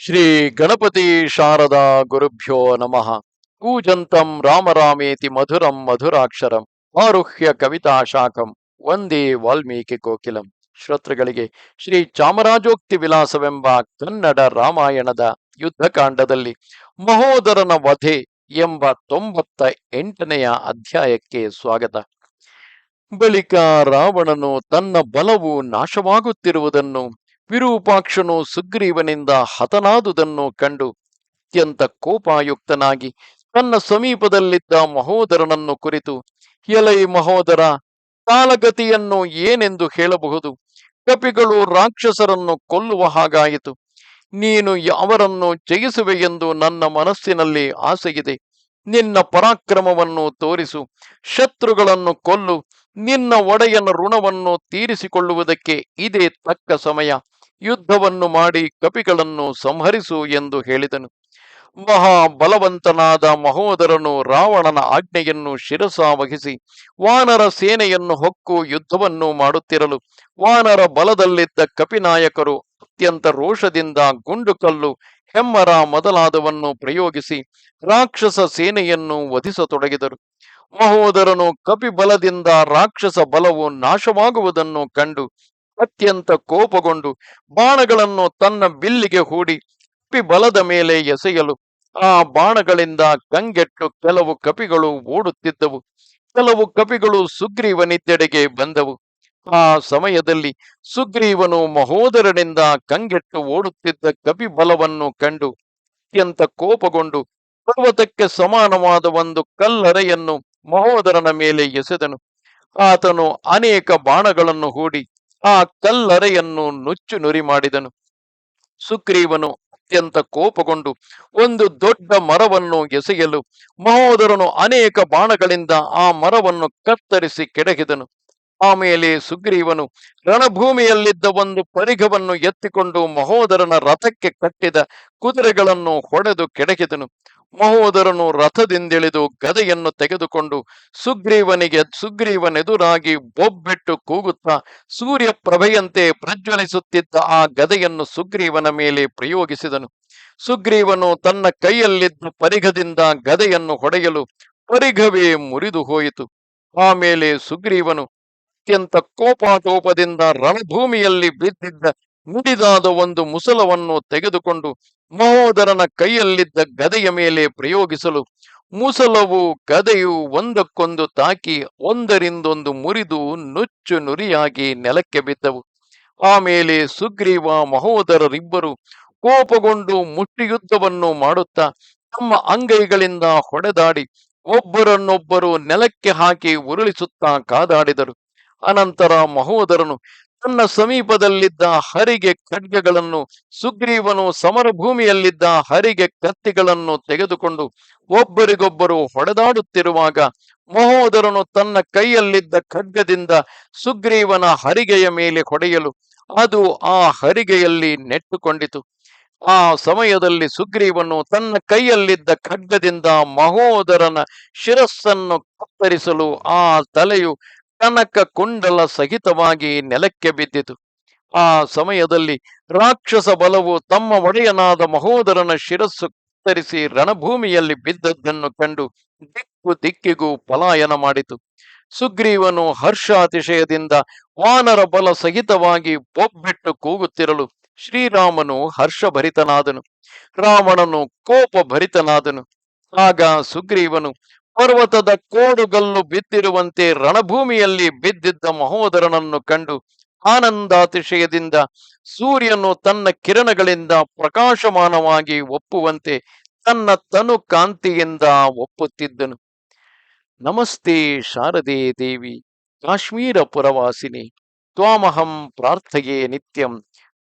ಶ್ರೀ ಗಣಪತಿ ಶಾರದಾ ಗುರುಭ್ಯೋ ನಮಃ. ಕೂಜಂತಂ ರಾಮರಾಮೇತಿ ಮಧುರಂ ಮಧುರಾಕ್ಷರಂ ಆರುಹ್ಯ ಕವಿತಾ ಶಾಖಂ ಒಂದೇ ವಾಲ್ಮೀಕಿ ಕೋಕಿಲಂ. ಶ್ರೋತೃಗಳಿಗೆ ಶ್ರೀ ಚಾಮರಾಜೋಕ್ತಿ ವಿಲಾಸವೆಂಬ ಕನ್ನಡ ರಾಮಾಯಣದ ಯುದ್ಧಕಾಂಡದಲ್ಲಿ ಮಹೋದರನ ವಧೆ ಎಂಬ ತೊಂಬತ್ತ ಎಂಟನೆಯ ಅಧ್ಯಾಯಕ್ಕೆ ಸ್ವಾಗತ. ಬಳಿಕ ರಾವಣನು ತನ್ನ ಬಲವು ನಾಶವಾಗುತ್ತಿರುವುದನ್ನು ವಿರೂಪಾಕ್ಷನು ಸುಗ್ರೀವನಿಂದ ಹತನಾದುದನ್ನು ಕಂಡು ಅತ್ಯಂತ ಕೋಪಾಯುಕ್ತನಾಗಿ ತನ್ನ ಸಮೀಪದಲ್ಲಿದ್ದ ಮಹೋದರನನ್ನು ಕುರಿತು, ಎಲೈ ಮಹೋದರ, ಕಾಲಗತಿಯನ್ನು ಏನೆಂದು ಹೇಳಬಹುದು? ಕಪಿಗಳು ರಾಕ್ಷಸರನ್ನು ಕೊಲ್ಲುವ ಹಾಗಾಯಿತು. ನೀನು ಯಾವರನ್ನು ಜಯಿಸುವೆ ಎಂದು ನನ್ನ ಮನಸ್ಸಿನಲ್ಲಿ ಆಸೆಯಿದೆ. ನಿನ್ನ ಪರಾಕ್ರಮವನ್ನು ತೋರಿಸು, ಶತ್ರುಗಳನ್ನು ಕೊಲ್ಲು, ನಿನ್ನ ಒಡೆಯನ ಋಣವನ್ನು ತೀರಿಸಿಕೊಳ್ಳುವುದಕ್ಕೆ ಇದೇ ತಕ್ಕ ಸಮಯ. ಯುದ್ಧವನ್ನು ಮಾಡಿ ಕಪಿಗಳನ್ನು ಸಂಹರಿಸು ಎಂದು ಹೇಳಿದನು. ಮಹಾ ಬಲವಂತನಾದ ಮಹೋದರನು ರಾವಣನ ಆಜ್ಞೆಯನ್ನು ಶಿರಸ ವಹಿಸಿ ವಾನರ ಸೇನೆಯನ್ನು ಹೊಕ್ಕು ಯುದ್ಧವನ್ನು ಮಾಡುತ್ತಿರಲು ವಾನರ ಬಲದಲ್ಲಿದ್ದ ಕಪಿನಾಯಕರು ಅತ್ಯಂತ ರೋಷದಿಂದ ಗುಂಡುಕಲ್ಲು ಹೆಮ್ಮರ ಮೊದಲಾದವನ್ನು ಪ್ರಯೋಗಿಸಿ ರಾಕ್ಷಸ ಸೇನೆಯನ್ನು ವಧಿಸತೊಡಗಿದರು. ಮಹೋದರನು ಕಪಿ ಬಲದಿಂದ ರಾಕ್ಷಸ ಬಲವು ನಾಶವಾಗುವುದನ್ನು ಕಂಡು ಅತ್ಯಂತ ಕೋಪಗೊಂಡು ಬಾಣಗಳನ್ನು ತನ್ನ ಬಿಲ್ಲಿಗೆ ಹೂಡಿ ಕಪಿ ಬಲದ ಮೇಲೆ ಎಸೆಯಲು ಆ ಬಾಣಗಳಿಂದ ಕಂಗೆಟ್ಟು ಕೆಲವು ಕಪಿಗಳು ಓಡುತ್ತಿದ್ದವು. ಕೆಲವು ಕಪಿಗಳು ಸುಗ್ರೀವನಿದ್ದೆಡೆಗೆ ಬಂದವು. ಆ ಸಮಯದಲ್ಲಿ ಸುಗ್ರೀವನು ಮಹೋದರನಿಂದ ಕಂಗೆಟ್ಟು ಓಡುತ್ತಿದ್ದ ಕಪಿ ಬಲವನ್ನು ಕಂಡು ಅತ್ಯಂತ ಕೋಪಗೊಂಡು ಪರ್ವತಕ್ಕೆ ಸಮಾನವಾದ ಒಂದು ಕಲ್ಲರೆಯನ್ನು ಮಹೋದರನ ಮೇಲೆ ಎಸೆದನು. ಆತನು ಅನೇಕ ಬಾಣಗಳನ್ನು ಹೂಡಿ ಆ ಕಲ್ಲರೆಯನ್ನು ನುಚ್ಚು ನುರಿ ಮಾಡಿದನು. ಸುಗ್ರೀವನು ಅತ್ಯಂತ ಕೋಪಗೊಂಡು ಒಂದು ದೊಡ್ಡ ಮರವನ್ನು ಎಸೆಯಲು ಮಹೋದರನು ಅನೇಕ ಬಾಣಗಳಿಂದ ಆ ಮರವನ್ನು ಕತ್ತರಿಸಿ ಕೆಡಗಿದನು ಆಮೇಲೆ ಸುಗ್ರೀವನು ರಣಭೂಮಿಯಲ್ಲಿದ್ದ ಒಂದು ಪರಿಘವನ್ನು ಎತ್ತಿಕೊಂಡು ಮಹೋದರನ ರಥಕ್ಕೆ ಕಟ್ಟಿದ ಕುದುರೆಗಳನ್ನು ಹೊಡೆದು ಕೆಡಹಿದನು. ಮಹೋದರನು ರಥದಿಂದಿಳಿದು ಗದೆಯನ್ನು ತೆಗೆದುಕೊಂಡು ಸುಗ್ರೀವನಿಗೆ ಸುಗ್ರೀವನೆದುರಾಗಿ ಬೊಬ್ಬೆಟ್ಟು ಕೂಗುತ್ತಾ ಸೂರ್ಯ ಪ್ರಭೆಯಂತೆ ಪ್ರಜ್ವಲಿಸುತ್ತಿದ್ದ ಆ ಗದೆಯನ್ನು ಸುಗ್ರೀವನ ಮೇಲೆ ಪ್ರಯೋಗಿಸಿದನು. ಸುಗ್ರೀವನು ತನ್ನ ಕೈಯಲ್ಲಿದ್ದ ಪರಿಘದಿಂದ ಗದೆಯನ್ನು ಹೊಡೆಯಲು ಪರಿಘವೇ ಮುರಿದು ಹೋಯಿತು. ಆಮೇಲೆ ಸುಗ್ರೀವನು ಅತ್ಯಂತ ಕೋಪಾಟೋಪದಿಂದ ರಣಭೂಮಿಯಲ್ಲಿ ಬಿದ್ದಿದ್ದ ನುಡಿದಾದ ಒಂದು ಮುಸಲವನ್ನು ತೆಗೆದುಕೊಂಡು ಮಹೋದರನ ಕೈಯಲ್ಲಿದ್ದ ಗದೆಯ ಮೇಲೆ ಪ್ರಯೋಗಿಸಲು ಮುಸಲವು ಗದೆಯು ಒಂದಕ್ಕೊಂದು ತಾಕಿ ಒಂದರಿಂದೊಂದು ಮುರಿದು ನುಚ್ಚು ನುರಿಯಾಗಿ ನೆಲಕ್ಕೆ ಬಿದ್ದವು. ಆಮೇಲೆ ಸುಗ್ರೀವ ಮಹೋದರರಿಬ್ಬರು ಕೋಪಗೊಂಡು ಮುಷ್ಟಿಯುದ್ಧವನ್ನು ಮಾಡುತ್ತಾ ತಮ್ಮ ಅಂಗೈಗಳಿಂದ ಹೊಡೆದಾಡಿ ಒಬ್ಬರನ್ನೊಬ್ಬರು ನೆಲಕ್ಕೆ ಹಾಕಿ ಉರುಳಿಸುತ್ತಾ ಕಾದಾಡಿದರು. ಅನಂತರ ಮಹೋದರನು ತನ್ನ ಸಮೀಪದಲ್ಲಿದ್ದ ಹರಿಗೆ ಖಡ್ಗಗಳನ್ನು, ಸುಗ್ರೀವನು ಸಮರಭೂಮಿಯಲ್ಲಿದ್ದ ಹರಿಗೆ ಕತ್ತಿಗಳನ್ನು ತೆಗೆದುಕೊಂಡು ಒಬ್ಬರಿಗೊಬ್ಬರು ಹೊಡೆದಾಡುತ್ತಿರುವಾಗ ಮಹೋದರನು ತನ್ನ ಕೈಯಲ್ಲಿದ್ದ ಖಡ್ಗದಿಂದ ಸುಗ್ರೀವನ ಹರಿಗೆಯ ಮೇಲೆ ಹೊಡೆಯಲು ಅದು ಆ ಹರಿಗೆಯಲ್ಲಿ ನೆಟ್ಟುಕೊಂಡಿತು. ಆ ಸಮಯದಲ್ಲಿ ಸುಗ್ರೀವನು ತನ್ನ ಕೈಯಲ್ಲಿದ್ದ ಖಡ್ಗದಿಂದ ಮಹೋದರನ ಶಿರಸ್ಸನ್ನು ಕತ್ತರಿಸಲು ಆ ತಲೆಯು ಕನಕ ಕುಂಡಲ ಸಹಿತವಾಗಿ ನೆಲಕ್ಕೆ ಬಿದ್ದಿತು. ಆ ಸಮಯದಲ್ಲಿ ರಾಕ್ಷಸ ಬಲವು ತಮ್ಮ ಒಡೆಯನಾದ ಮಹೋದರನ ಶಿರಸ್ಸು ಕತ್ತರಿಸಿ ರಣಭೂಮಿಯಲ್ಲಿ ಬಿದ್ದದ್ದನ್ನು ಕಂಡು ದಿಕ್ಕು ದಿಕ್ಕಿಗೂ ಪಲಾಯನ ಮಾಡಿತು. ಸುಗ್ರೀವನು ಹರ್ಷಾತಿಶಯದಿಂದ ವಾನರ ಬಲ ಸಹಿತವಾಗಿ ಬೊಬ್ಬೆಟ್ಟು ಕೂಗುತ್ತಿರಲು ಶ್ರೀರಾಮನು ಹರ್ಷಭರಿತನಾದನು. ರಾವಣನು ಕೋಪ ಭರಿತನಾದನು ಆಗ ಸುಗ್ರೀವನು ಪರ್ವತದ ಕೋಡುಗಲ್ಲು ಬಿದ್ದಿರುವಂತೆ ರಣಭೂಮಿಯಲ್ಲಿ ಬಿದ್ದಿದ್ದ ಮಹೋದರನನ್ನು ಕಂಡು ಆನಂದಾತಿಶಯದಿಂದ ಸೂರ್ಯನು ತನ್ನ ಕಿರಣಗಳಿಂದ ಪ್ರಕಾಶಮಾನವಾಗಿ ಒಪ್ಪುವಂತೆ ತನ್ನ ತನು ಕಾಂತಿಯಿಂದ ಒಪ್ಪುತ್ತಿದ್ದನು. ನಮಸ್ತೆ ಶಾರದೆ ದೇವಿ, ಕಾಶ್ಮೀರ ಪುರವಾಸಿನಿ, ತ್ವಾಮಹಂ ಪ್ರಾರ್ಥೆಯೇ ನಿತ್ಯಂ,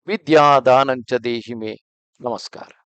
ವಿದ್ಯಾದಾನಂಚ ದೇಹಿಮೆ. ನಮಸ್ಕಾರ.